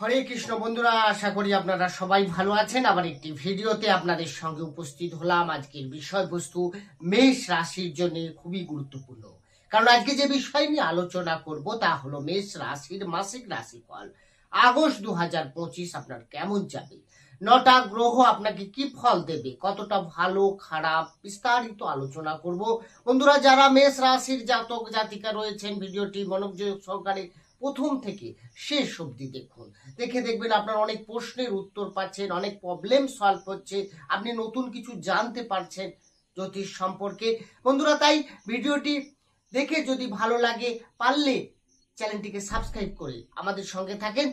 হরে কৃষ্ণ বন্ধুরা, আশা করি আপনারা সবাই ভালো আছেন। আবার একটি ভিডিওতে আপনাদের সঙ্গে উপস্থিত হলাম আজকের বিষয়বস্তু, মেষ রাশির জন্য খুবই গুরুত্বপূর্ণ। কারণ আজকে যে বিষয় নিয়ে আলোচনা করব তা হলো মেষ রাশির মাসিক রাশিফল। আগস্ট দু হাজার পঁচিশ আপনার কেমন যাবে? নটা গ্রহ আপনাকে কি ফল দেবে? কতটা ভালো, খারাপ, বিস্তারিত আলোচনা করব। বন্ধুরা, যারা মেষ রাশির জাতক, জাতিকা রয়েছেন, ভিডিওটি মনোযোগ সহকারে প্রথম থেকে শেষ অবধি দেখুন। দেখে দেখবেন আপনার অনেক প্রশ্নের উত্তর পাচ্ছেন, অনেক প্রবলেম সলভ হচ্ছে, আপনি নতুন কিছু জানতে পারছেন জ্যোতিষ সম্পর্কে। বন্ধুরা, তাই ভিডিওটি দেখে যদি ভালো লাগে, পারলে চ্যানেলটিকে সাবস্ক্রাইব করে আমাদের সঙ্গে থাকেন।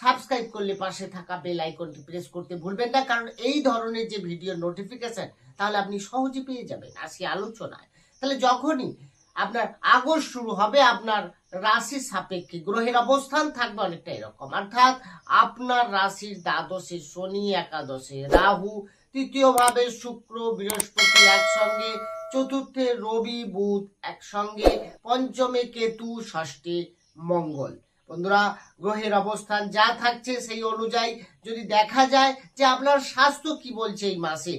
সাবস্ক্রাইব করলে পাশে থাকা বেল আইকনটি প্রেস করতে ভুলবেন না, কারণ এই ধরনের যে ভিডিও নোটিফিকেশন তাহলে আপনি সহজে পেয়ে যাবেন। আজকে আলোচনায়। তাহলে যখনই আপনার আগস্ট শুরু হবে, আপনার রাশি সাপেক্ষে গ্রহের অবস্থান থাকবে অনেকটা এরকম। অর্থাৎ আপনার রাশির দ্বাদশে শনি, একাদশে রাহু, তৃতীয় ভাবে শুক্র, বৃহস্পতি একসঙ্গে, চতুর্থে রবি, বুধ একসঙ্গে, পঞ্চমে কেতু, ষষ্ঠে মঙ্গল। বন্ধুরা, গ্রহের অবস্থান যা থাকছে সেই অনুযায়ী যদি দেখা যায় যে আপনার স্বাস্থ্য কি বলছে এই মাসে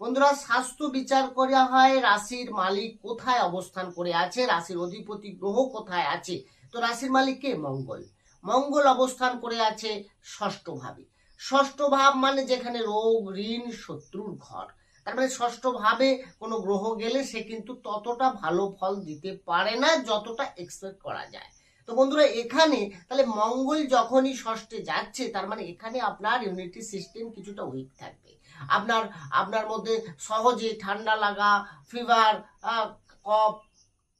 বন্ধুরা, স্বাস্থ্য বিচার করা হয়, রাশির মালিক কোথায় অবস্থান করে আছে, রাশির অধিপতি গ্রহ কোথায় আছে? তো রাশির মালিক কে মঙ্গল। মঙ্গল অবস্থান করে আছে ষষ্ঠ ভাবে। ষষ্ঠ ভাব মানে যেখানে রোগ, ঋণ, শত্রুর ঘর। তার মানে ষষ্ঠ ভাবে কোনো গ্রহ গেলে সে কিন্তু ততটা ভালো ফল দিতে পারে না, যতটা এক্সপেক্ট করা যায়। তো বন্ধুরা, এখানে তাহলে মঙ্গল যখনই ষষ্ঠে যাচ্ছে, তার মানে এখানে আপনার ইউনিটি সিস্টেম কিছুটা উইক থাকবে। আপনার আপনার মধ্যে সহজে ঠান্ডা লাগা ফিভার কফ,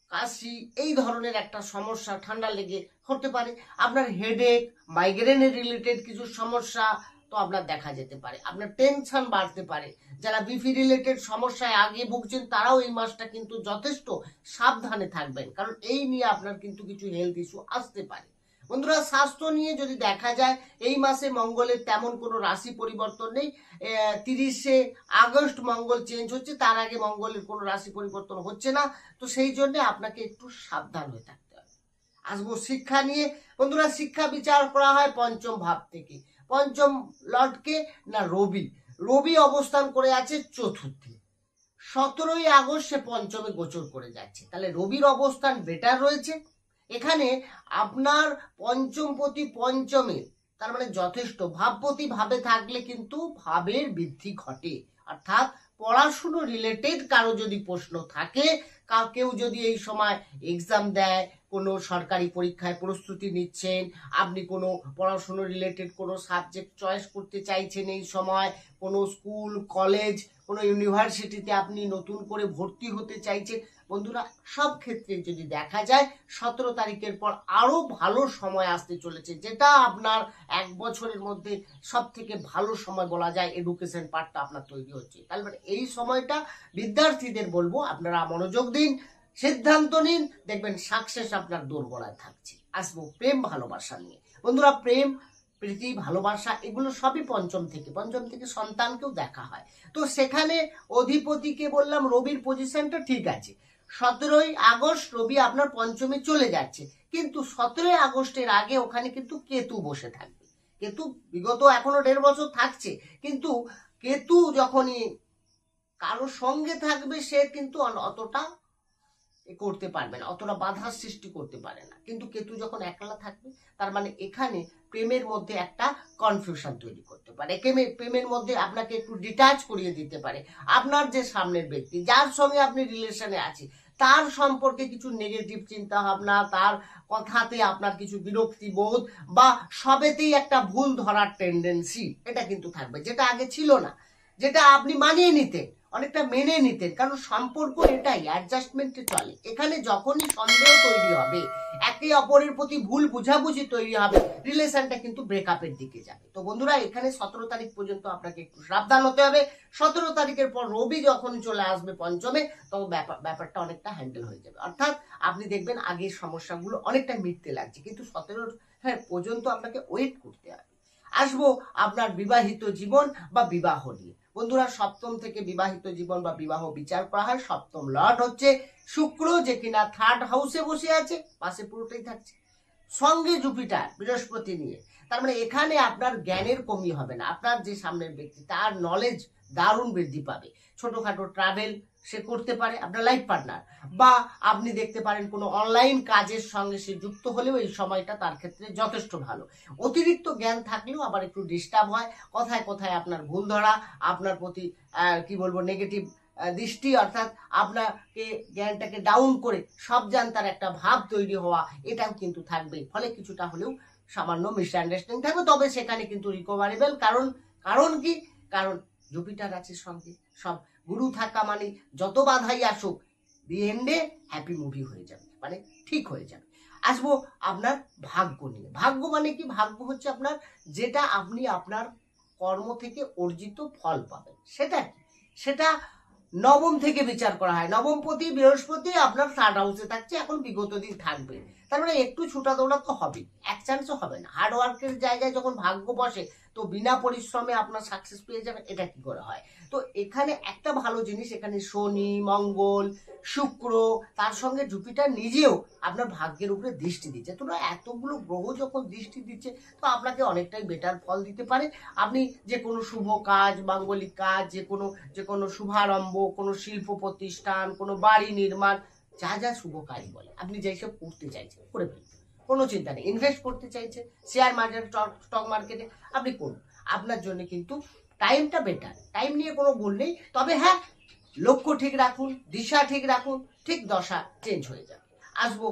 কাশি, এই ধরনের একটা সমস্যা ঠান্ডা লেগে হতে পারে। আপনার হেডেক মাইগ্রেনের রিলেটেড কিছু সমস্যা তো আপনার দেখা যেতে পারে। আপনার টেনশন বাড়তে পারে। যারা বিপি রিলেটেড সমস্যায় আগে ভুগছেন, তারাও এই মাসটা কিন্তু যথেষ্ট সাবধানে থাকবেন। কারণ এই নিয়ে আপনার কিন্তু কিছু হেলথ ইস্যু আসতে পারে। বন্ধুরা, স্বাস্থ্য নিয়ে যদি দেখা যায়, এই মাসে মঙ্গলের তেমন কোনো রাশি পরিবর্তন নেই। তিরিশে আগস্ট মঙ্গল চেঞ্জ হচ্ছে, তার আগে মঙ্গলের কোনো রাশি পরিবর্তন হচ্ছে না। তো সেই জন্য আপনাকে একটু সাবধান হয়ে থাকতে হবে। আসব শিক্ষা নিয়ে। বন্ধুরা, শিক্ষা বিচার করা হয় পঞ্চম ভাব থেকে। পঞ্চম লর্ডকে না রবি? রবি অবস্থান করে আছে চতুর্থে। সতেরোই আগস্ট সে পঞ্চমে গোচর করে যাচ্ছে। তাহলে রবির অবস্থান বেটার রয়েছে। এখানে আপনার পঞ্চমপতি পঞ্চমে তার মানে যথেষ্ট ভাবপতি ভাবে থাকলে কিন্তু ভাবের বৃদ্ধি ঘটে। অর্থাৎ পড়াশুনো রিলেটেড কারও যদি প্রশ্ন থাকে কেউ যদি এই সময় এক্সাম দেয়, কোনো সরকারি পরীক্ষায় প্রস্তুতি নিচ্ছেন, আপনি কোনো পড়াশুনো রিলেটেড কোনো সাবজেক্ট চয়েস করতে চাইছেন এই সময়, কোনো স্কুল কলেজ কোনো ইউনিভার্সিটিতে আপনি নতুন করে ভর্তি হতে চাইছেন বন্ধুরা, সব ক্ষেত্রে যদি দেখা যায়, সতেরো তারিখের পর আরও ভালো সময় আসতে চলেছে, যেটা আপনার এক বছরের মধ্যে সব থেকে ভালো সময় বলা যায় এডুকেশন পার্টটা আপনার তৈরি হচ্ছে। তাহলে মানে এই সময়টা বিদ্যার্থীদের বলব, আপনারা মনোযোগ দিন, সিদ্ধান্ত নিন, দেখবেন সাকসেস আপনার দোরগোড়ায় থাকছে। আসব প্রেম ভালোবাসা নিয়ে। বন্ধুরা, প্রেম, প্রীতি, ভালোবাসা, এগুলো সবই পঞ্চম থেকে। পঞ্চম থেকে সন্তানকেও দেখা হয়। তো সেখানে অধিপতিকে বললাম, রবির পজিশনটা ঠিক আছে। সতেরোই আগস্ট রবি আপনার পঞ্চমে চলে যাচ্ছে। কিন্তু সতেরোই আগস্টের আগে ওখানে কিন্তু কেতু বসে থাকবে। কেতু বিগত এখনও দেড় বছর থাকছে, কিন্তু কেতু যখনই কারোর সঙ্গে থাকবে, সে কিন্তু অতটা করতে পারবে না, অতটা বাধার সৃষ্টি করতে পারে না। কিন্তু কেতু যখন একলা থাকবে, তার মানে এখানে প্রেমের মধ্যে একটা কনফিউশন তৈরি করতে পারে। প্রেমে- প্রেমের মধ্যে আপনাকে একটু ডিটাচ করিয়ে দিতে পারে। আপনার যে সামনের ব্যক্তি, যার সঙ্গে আপনি রিলেশনে আছে তার সম্পর্কে কিছু নেগেটিভ চিন্তা ভাবনা তার কথাতে আপনার কিছু বিরক্তি বোধ, বা সবেতেই একটা ভুল ধরার টেন্ডেন্সি এটা কিন্তু থাকবে, যেটা আগে ছিল না। যেটা আপনি মানিয়ে নিতেন। অনেকটা মেনে নিতেন, কারণ সম্পর্ক এটাই অ্যাডজাস্টমেন্টে চলে। এখানে যখনই সন্দেহ তৈরি হবে, একে অপরের প্রতি ভুল বুঝাবুঝি তৈরি হবে, রিলেশনটা কিন্তু ব্রেকআপের দিকে যাবে। তো বন্ধুরা, এখানে সতেরো তারিখ পর্যন্ত আপনাকে একটু সাবধান হতে হবে। সতেরো তারিখের পর রবি যখন চলে আসবে পঞ্চমে তখন ব্যাপার ব্যাপারটা অনেকটা হ্যান্ডেল হয়ে যাবে। অর্থাৎ আপনি দেখবেন আগের সমস্যাগুলো অনেকটা মিটতে লাগছে, কিন্তু সতেরো হ্যাঁ পর্যন্ত আপনাকে ওয়েট করতে হবে। আসব আপনার বিবাহিত জীবন বা বিবাহ নিয়ে। বন্ধুরা, সপ্তম থেকে বিবাহিত জীবন বা বিবাহ বিচার করা হয়। সপ্তম লর্ড হচ্ছে শুক্র, যে কিনা থার্ড হাউসে বসে আছে, পাশে পুরোটাই থাকছে। সঙ্গে জুপিটার, বৃহস্পতি নিয়ে। তার মানে এখানে আপনার জ্ঞানের কমি হবে না। আপনার যে সামনের ব্যক্তি, তার নলেজ দারুণ বৃদ্ধি পাবে। ছোটখাটো ট্রাভেল সে করতে পারে, আপনার লাইফ পার্টনার বা আপনি দেখতে পারেন কোনো অনলাইন কাজের সঙ্গে সে যুক্ত হলেও এই সময়টা তার ক্ষেত্রে যথেষ্ট ভালো। অতিরিক্ত জ্ঞান থাকলেও আবার একটু ডিস্টার্ব হয়, কথায় কথায় আপনার ভুল ধরা, আপনার প্রতি কি বলব নেগেটিভ দৃষ্টি, অর্থাৎ আপনাকে জ্ঞানটাকে ডাউন করে সব জানতার একটা ভাব তৈরি হওয়া, এটাও কিন্তু থাকবে ফলে কিছুটা হলেও সামান্য মিসআন্ডারস্ট্যান্ডিং থাকবে। তবে সেখানে কিন্তু রিকভারেবল কারণ কারণ কি? কারণ জুপিটার আছে সঙ্গে, সব গুরু থাকা মানে যত বাধাই আসুক দি এন্ডে হ্যাপি মুভি হয়ে যাবে মানে ঠিক হয়ে যাবে। আসব আপনার ভাগ্য নিয়ে। ভাগ্য মানে কি? ভাগ্য হচ্ছে আপনার যেটা আপনি আপনার কর্ম থেকে অর্জিত ফল পাবেন। সেটা সেটা নবম থেকে বিচার করা হয়। নবমপতি, বৃহস্পতি আপনার থার্ড হাউসে থাকছে, এখন বিগত দিন থাকবে। তার মানে একটু ছুটা দৌড়া তো হবে এক চান্সও হবে না। হার্ড ওয়ার্কের জায়গায় যখন ভাগ্য বসে, তো বিনা পরিশ্রমে আপনার সাকসেস পেয়ে যাবেন, এটা কি করে হয়? তো এখানে একটা ভালো জিনিস, এখানে শনি, মঙ্গল, শুক্র, তার সঙ্গে জুপিটার নিজেও আপনার ভাগ্যের উপরে দৃষ্টি দিচ্ছে। তো এতগুলো গ্রহ যখন দৃষ্টি দিচ্ছে, তো আপনাকে অনেকটাই বেটার ফল দিতে পারে। আপনি যে কোনো শুভ কাজ, মাঙ্গলিক কাজ, যে কোনো যে কোনো শুভারম্ভ, কোনো শিল্প প্রতিষ্ঠান, কোনো বাড়ি নির্মাণ যা যা শুভ কাজ বলে। আপনি যেসব করতে চাইছেন, করে ফেলতে কোনো চিন্তা নেই। ইনভেস্ট করতে চাইছে শেয়ার মার্কেট স্টক মার্কেটে আপনি করুন। আপনার জন্য কিন্তু টাইমটা বেটার টাইম নিয়ে কোনো ভুল নেই। তবে হ্যাঁ লক্ষ্য ঠিক রাখুন, দিশা ঠিক রাখুন, ঠিক দশা চেঞ্জ হয়ে যাবে। আসব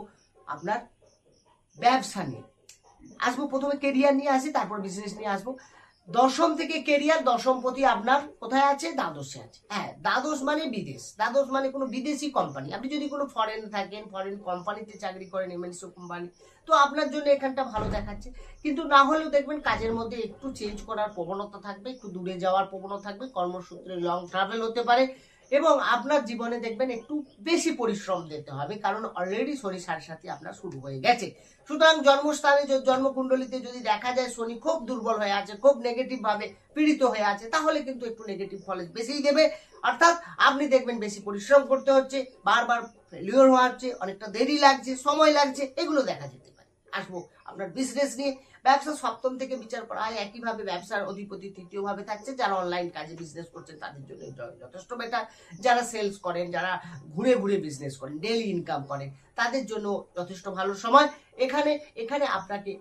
আপনার ব্যবসা নিয়ে। আসব, প্রথমে কেরিয়ার নিয়ে আসি, তারপর বিজনেস নিয়ে আসব। দশম থেকে কেরিয়ার, দশম প্রতি আপনার কোথায় আছে? দ্বাদশে আছে। হ্যাঁ দ্বাদশ মানে বিদেশ। দ্বাদশ মানে কোনো বিদেশি কোম্পানি আপনি যদি কোনো ফরেন থাকেন ফরেন কোম্পানিতে চাকরি করেন এমএনসি কোম্পানি তো আপনার জন্য এখানটা ভালো দেখাচ্ছে। কিন্তু না হলেও দেখবেন কাজের মধ্যে একটু চেঞ্জ করার প্রবণতা থাকবে, একটু দূরে যাওয়ার প্রবণতা থাকবে। কর্মসূত্রে লং ট্রাভেল হতে পারে। এবং আপনার জীবনে দেখবেন একটু বেশি পরিশ্রম দিতে হবে, কারণ অলরেডি শনি সাড়ে সাথে আপনার শুরু হয়ে গেছে। সুতরাং জন্মস্থানে জন্মকুণ্ডলিতে যদি দেখা যায় শনি খুব দুর্বল হয়ে আছে, খুব নেগেটিভ ভাবে পীড়িত হয়ে আছে, তাহলে কিন্তু একটু নেগেটিভ ফলে বেশিই দেবে। অর্থাৎ আপনি দেখবেন বেশি পরিশ্রম করতে হচ্ছে, বারবার ফেলিওর হওয়া হচ্ছে, অনেকটা দেরি লাগছে, সময় লাগছে, এগুলো দেখা যেতে আসব। আপনার বিজনেস নিয়ে ব্যবসা সপ্তম থেকে বিচার করা হয়। একইভাবে ব্যবসার অধিপতি তৃতীয় ভাবে থাকছে, যারা অনলাইন কাজে বিজনেস করছেন, তাদের জন্য যথেষ্ট বেটার যারা সেলস করেন, যারা ঘুরে ঘুরে বিজনেস করেন ডেলি ইনকাম করেন, তাদের জন্য যথেষ্ট ভালো সময়। এখানে এখানে আপনাকে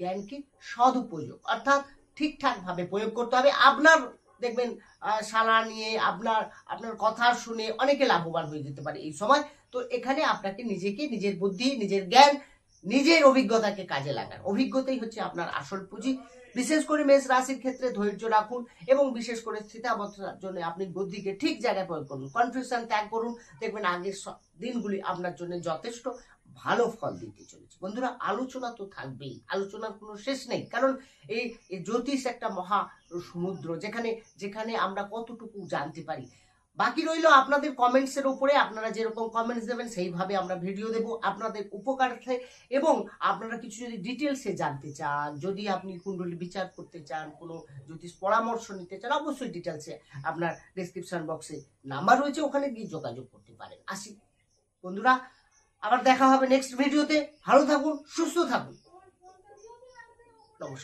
জ্ঞানকে সদুপযোগ, অর্থাৎ ঠিকঠাক ভাবে প্রয়োগ করতে হবে। আপনার, দেখবেন সালা নিয়ে, আপনার আপনার কথা শুনে অনেকে লাভবান হয়ে যেতে পারে এই সময়। তো এখানে আপনাকে নিজেকে নিজের বুদ্ধি, নিজের জ্ঞান নিজের অভিজ্ঞতাকে কাজে লাগান। অভিজ্ঞতাই হচ্ছে আপনার আসল পুঁজি। বিশেষ করে মেষ রাশির ক্ষেত্রে ধৈর্য রাখুন এবং বিশেষ করে স্থিতাবস্থার জন্য আপনি বুদ্ধিকে ঠিক জায়গায় প্রয়োগ করুন। কনফিউশন ত্যাগ করুন। দেখবেন আগের দিনগুলি আপনার জন্য যথেষ্ট ভালো ফল দিতে চলেছে। বন্ধুরা, আলোচনা তো থাকবেই। আলোচনার কোনো শেষ নেই। কারণ এই জ্যোতিষ একটা মহা সমুদ্র যেখানে যেখানে আমরা কতটুকু জানতে পারি। বাকি রইল আপনাদের কমেন্টস এর উপরে, আপনারা যেরকম কমেন্টস দেবেন সেইভাবে আমরা ভিডিও দেব আপনাদের উপকারার্থে এবং আপনারা কিছু যদি ডিটেলসে জানতে চান, যদি আপনি কুণ্ডলী বিচার করতে চান, কোনো জ্যোতিষ পরামর্শ নিতে চান, অবশ্যই ডিটেলসে আপনার ডেসক্রিপশন বক্সে নাম্বার রয়েছে, ওখানে গিয়ে যোগাযোগ করতে পারেন। আসি। বন্ধুরা, আবার দেখা হবে নেক্সট ভিডিওতে ভালো থাকুন, সুস্থ থাকুন। নমস্কার।